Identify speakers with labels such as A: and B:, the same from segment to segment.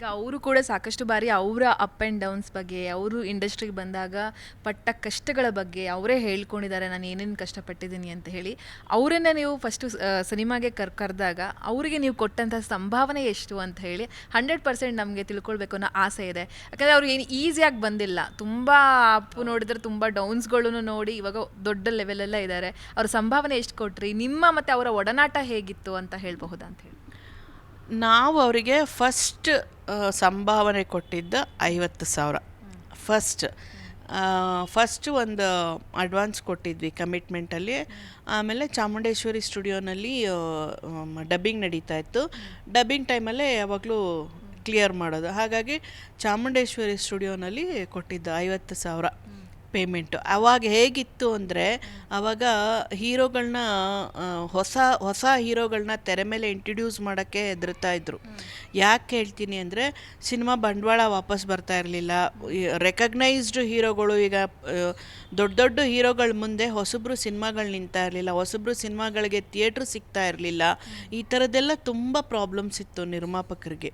A: ಈಗ ಅವರು ಕೂಡ ಸಾಕಷ್ಟು ಬಾರಿ ಅವರ ಅಪ್ ಆ್ಯಂಡ್ ಡೌನ್ಸ್ ಬಗ್ಗೆ, ಅವರು ಇಂಡಸ್ಟ್ರಿಗೆ ಬಂದಾಗ ಪಟ್ಟ ಕಷ್ಟಗಳ ಬಗ್ಗೆ ಅವರೇ ಹೇಳ್ಕೊಂಡಿದ್ದಾರೆ, ನಾನು ಏನೇನು ಕಷ್ಟಪಟ್ಟಿದ್ದೀನಿ ಅಂತ ಹೇಳಿ. ಅವರನ್ನು ನೀವು ಫಸ್ಟು ಸಿನಿಮಾಗೆ ಕರ್, ಕರೆದಾಗ ಅವರಿಗೆ ನೀವು ಕೊಟ್ಟಂಥ ಸಂಭಾವನೆ ಎಷ್ಟು ಅಂತ ಹೇಳಿ ಹಂಡ್ರೆಡ್ ಪರ್ಸೆಂಟ್ ನಮಗೆ ತಿಳ್ಕೊಳ್ಬೇಕು ಅನ್ನೋ ಆಸೆ ಇದೆ. ಯಾಕಂದರೆ ಅವ್ರು ಏನು ಈಸಿಯಾಗಿ ಬಂದಿಲ್ಲ. ತುಂಬ ಅಪ್ ನೋಡಿದ್ರೆ ತುಂಬ ಡೌನ್ಸ್ಗಳನ್ನು ನೋಡಿ ಇವಾಗ ದೊಡ್ಡ ಲೆವೆಲೆಲ್ಲ ಇದ್ದಾರೆ ಅವ್ರ ಸಂಭಾವನೆ ಎಷ್ಟು ಕೊಟ್ರಿ? ನಿಮ್ಮ ಮತ್ತು ಅವರ ಒಡನಾಟ ಹೇಗಿತ್ತು ಅಂತ ಹೇಳಬಹುದಾ ಅಂತ ಹೇಳಿ.
B: ನಾವು ಅವರಿಗೆ ಫಸ್ಟ್ ಸಂಭಾವನೆ ಕೊಟ್ಟಿದ್ದ ಐವತ್ತು ಸಾವಿರ. ಫಸ್ಟ್ ಫಸ್ಟ್ ಒಂದು ಅಡ್ವಾನ್ಸ್ ಕೊಟ್ಟಿದ್ವಿ ಕಮಿಟ್ಮೆಂಟಲ್ಲಿ ಆಮೇಲೆ ಚಾಮುಂಡೇಶ್ವರಿ ಸ್ಟುಡಿಯೋನಲ್ಲಿ ಡಬ್ಬಿಂಗ್ ನಡೀತಾ ಇತ್ತು. ಡಬ್ಬಿಂಗ್ ಟೈಮಲ್ಲೇ ಯಾವಾಗಲೂ ಕ್ಲಿಯರ್ ಮಾಡೋದು. ಹಾಗಾಗಿ ಚಾಮುಂಡೇಶ್ವರಿ ಸ್ಟುಡಿಯೋನಲ್ಲಿ ಕೊಟ್ಟಿದ್ದು ಐವತ್ತು ಸಾವಿರ. ಪೇಮೆಂಟು ಅವಾಗ ಹೇಗಿತ್ತು ಅಂದರೆ ಅವಾಗ ಹೀರೋಗಳನ್ನ ಹೊಸ ಹೊಸ ಹೀರೋಗಳನ್ನ ತೆರೆ ಮೇಲೆ ಇಂಟ್ರಡ್ಯೂಸ್ ಮಾಡೋಕ್ಕೆ ಹೆದರ್ತಾ ಇದ್ರು. ಯಾಕೆ ಹೇಳ್ತೀನಿ ಅಂದರೆ ಸಿನಿಮಾ ಬಂಡವಾಳ ವಾಪಸ್ ಬರ್ತಾ ಇರಲಿಲ್ಲ. ರೆಕಗ್ನೈಸ್ಡ್ ಹೀರೋಗಳು ಈಗ ದೊಡ್ಡ ದೊಡ್ಡ ಹೀರೋಗಳ ಮುಂದೆ ಹೊಸಬ್ರು ಸಿನಿಮಾಗಳು ನಿಂತಾ ಇರಲಿಲ್ಲ. ಹೊಸಬ್ರು ಸಿನಿಮಾಗಳಿಗೆ ಥಿಯೇಟ್ರ್ ಸಿಗ್ತಾ ಇರಲಿಲ್ಲ. ಈ ಥರದ್ದೆಲ್ಲ ತುಂಬ ಪ್ರಾಬ್ಲಮ್ಸ್ ಇತ್ತು ನಿರ್ಮಾಪಕರಿಗೆ.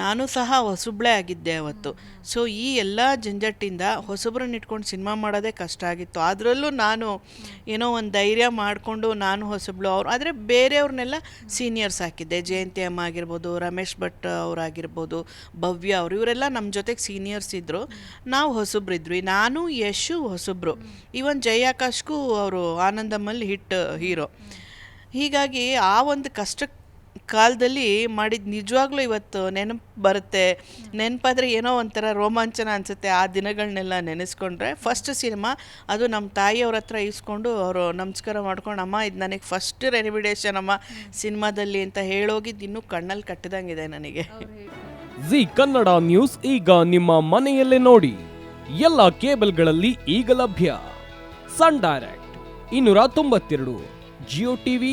B: ನಾನು ಸಹ ಹೊಸಬ್ಳೇ ಆಗಿದ್ದೆ ಅವತ್ತು. ಸೊ ಈ ಎಲ್ಲ ಜಂಜಟ್ಟಿಂದ ಹೊಸಬ್ರನ್ನ ಇಟ್ಕೊಂಡು ಸಿನಿಮಾ ಮಾಡೋದೇ ಕಷ್ಟ ಆಗಿತ್ತು. ಅದರಲ್ಲೂ ನಾನು ಏನೋ ಒಂದು ಧೈರ್ಯ ಮಾಡಿಕೊಂಡು ನಾನು ಹೊಸಬ್ಳು ಅವ್ರು, ಆದರೆ ಬೇರೆಯವ್ರನ್ನೆಲ್ಲ ಸೀನಿಯರ್ಸ್ ಹಾಕಿದ್ದೆ. ಜಯಂತಿ ಅಮ್ಮ ಆಗಿರ್ಬೋದು, ರಮೇಶ್ ಭಟ್ ಅವರಾಗಿರ್ಬೋದು, ಭವ್ಯ ಅವರು, ಇವರೆಲ್ಲ ನಮ್ಮ ಜೊತೆಗೆ ಸೀನಿಯರ್ಸ್ ಇದ್ದರು ನಾವು ಹೊಸಬ್ರಿದ್ವಿ. ನಾನು, ಯಶು ಹೊಸಬ್ರು. ಈವನ್ ಜಯಾಕಾಶ್ಗೂ ಅವರು ಆನಂದಮ್ಮಲ್ಲಿ ಹಿಟ್ ಹೀರೋ. ಹೀಗಾಗಿ ಆ ಒಂದು ಕಷ್ಟ ಕಾಲದಲ್ಲಿ ಮಾಡಿದ ನಿಜವಾಗ್ಲೂ ಇವತ್ತು ನೆನಪು ಬರುತ್ತೆ. ನೆನಪಾದರೆ ಏನೋ ಒಂಥರ ರೋಮಾಂಚನ ಅನಿಸುತ್ತೆ ಆ ದಿನಗಳನ್ನೆಲ್ಲ ನೆನೆಸ್ಕೊಂಡ್ರೆ. ಫಸ್ಟ್ ಸಿನಿಮಾ ಅದು ನಮ್ಮ ತಾಯಿಯವ್ರ ಹತ್ರ ಇಸ್ಕೊಂಡು ಅವರು ನಮಸ್ಕಾರ ಮಾಡ್ಕೊಂಡು, ಅಮ್ಮ, ಇದು ನನಗೆ ಫಸ್ಟ್ ರೆನಿಮಿಡೇಷನ್ ಅಮ್ಮ ಸಿನಿಮಾದಲ್ಲಿ ಅಂತ ಹೇಳೋಗಿದ್ದು ಇನ್ನೂ ಕಣ್ಣಲ್ಲಿ ಕಟ್ಟಿದಂಗಿದೆ ನನಗೆ.
C: ಜಿ ಕನ್ನಡ ನ್ಯೂಸ್ ಈಗ ನಿಮ್ಮ ಮನೆಯಲ್ಲೇ ನೋಡಿ. ಎಲ್ಲ ಕೇಬಲ್ಗಳಲ್ಲಿ ಈಗ ಲಭ್ಯ. ಸನ್ ಡೈರೆಕ್ಟ್, ಇನ್ನೂರ ತೊಂಬತ್ತೆರಡು ಜಿಯೋ ಟಿವಿ